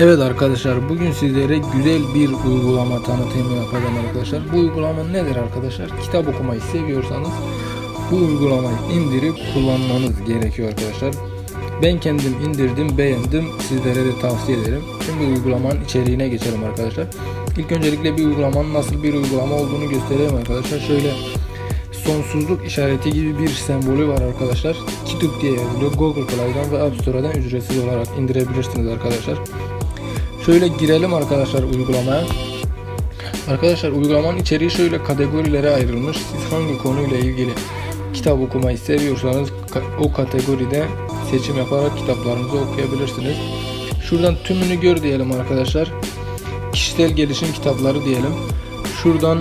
Evet arkadaşlar bugün sizlere güzel bir uygulama tanıtımı yapacağım arkadaşlar. Bu uygulama nedir arkadaşlar? Kitap okumayı seviyorsanız bu uygulamayı indirip kullanmanız gerekiyor arkadaşlar. Ben kendim indirdim, beğendim. Sizlere de tavsiye ederim. Şimdi uygulamanın içeriğine geçelim arkadaşlar. İlk öncelikle bir uygulamanın nasıl bir uygulama olduğunu göstereyim arkadaşlar. Şöyle sonsuzluk işareti gibi bir sembolü var arkadaşlar. Kitap diye yazılıyor. Google Play'dan ve App Store'dan ücretsiz olarak indirebilirsiniz arkadaşlar. Şöyle girelim arkadaşlar uygulamaya. Arkadaşlar uygulamanın içeriği şöyle kategorilere ayrılmış. Siz hangi konuyla ilgili kitap okumayı seviyorsanız o kategoride seçim yaparak kitaplarınızı okuyabilirsiniz. Şuradan tümünü gör diyelim arkadaşlar. Kişisel gelişim kitapları diyelim. Şuradan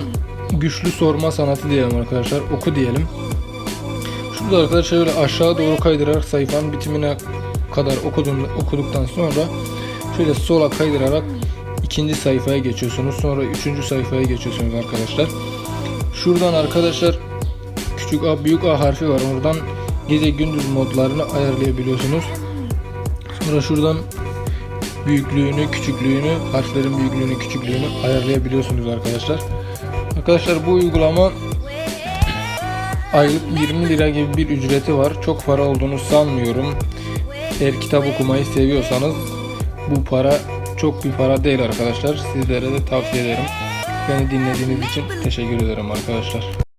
güçlü sorma sanatı diyelim arkadaşlar. Oku diyelim. Şurada arkadaşlar şöyle aşağı doğru kaydırarak sayfanın bitimine kadar okudum, okuduktan sonra şöyle sola kaydırarak ikinci sayfaya geçiyorsunuz. Sonra üçüncü sayfaya geçiyorsunuz arkadaşlar. Şuradan arkadaşlar küçük A büyük A harfi var. Oradan gece gündüz modlarını ayarlayabiliyorsunuz. Sonra şuradan büyüklüğünü, küçüklüğünü, harflerin büyüklüğünü, küçüklüğünü ayarlayabiliyorsunuz arkadaşlar. Arkadaşlar bu uygulama aylık 20 lira gibi bir ücreti var. Çok para olduğunu sanmıyorum. Eğer kitap okumayı seviyorsanız bu para çok bir para değil arkadaşlar. Sizlere de tavsiye ederim. Beni dinlediğiniz için teşekkür ederim arkadaşlar.